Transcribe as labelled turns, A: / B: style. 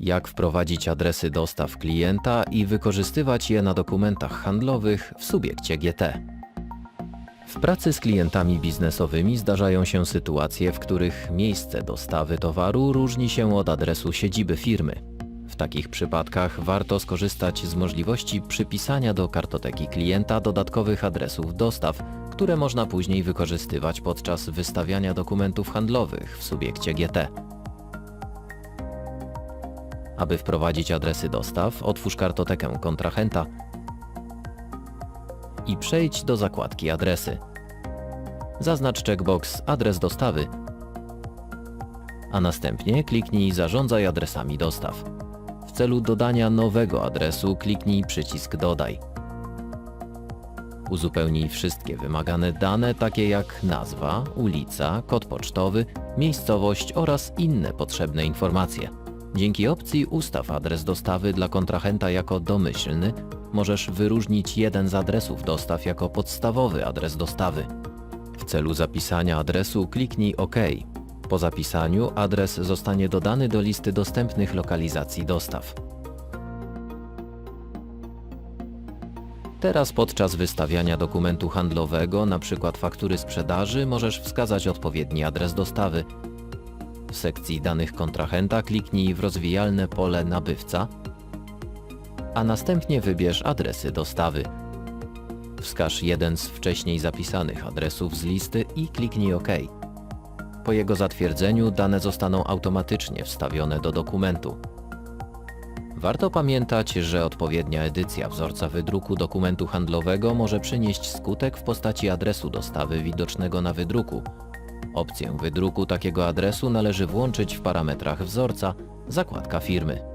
A: Jak wprowadzić adresy dostaw klienta i wykorzystywać je na dokumentach handlowych w subiekcie GT. W pracy z klientami biznesowymi zdarzają się sytuacje, w których miejsce dostawy towaru różni się od adresu siedziby firmy. W takich przypadkach warto skorzystać z możliwości przypisania do kartoteki klienta dodatkowych adresów dostaw, które można później wykorzystywać podczas wystawiania dokumentów handlowych w subiekcie GT. Aby wprowadzić adresy dostaw, otwórz kartotekę kontrahenta i przejdź do zakładki Adresy. Zaznacz checkbox Adres dostawy, a następnie kliknij Zarządzaj adresami dostaw. W celu dodania nowego adresu kliknij przycisk Dodaj. Uzupełnij wszystkie wymagane dane, takie jak nazwa, ulica, kod pocztowy, miejscowość oraz inne potrzebne informacje. Dzięki opcji Ustaw adres dostawy dla kontrahenta jako domyślny, możesz wyróżnić jeden z adresów dostaw jako podstawowy adres dostawy. W celu zapisania adresu kliknij OK. Po zapisaniu adres zostanie dodany do listy dostępnych lokalizacji dostaw. Teraz podczas wystawiania dokumentu handlowego, np. faktury sprzedaży, możesz wskazać odpowiedni adres dostawy. W sekcji danych kontrahenta kliknij w rozwijalne pole nabywca, a następnie wybierz adresy dostawy. Wskaż jeden z wcześniej zapisanych adresów z listy i kliknij OK. Po jego zatwierdzeniu dane zostaną automatycznie wstawione do dokumentu. Warto pamiętać, że odpowiednia edycja wzorca wydruku dokumentu handlowego może przynieść skutek w postaci adresu dostawy widocznego na wydruku. Opcję wydruku takiego adresu należy włączyć w parametrach wzorca, zakładka firmy.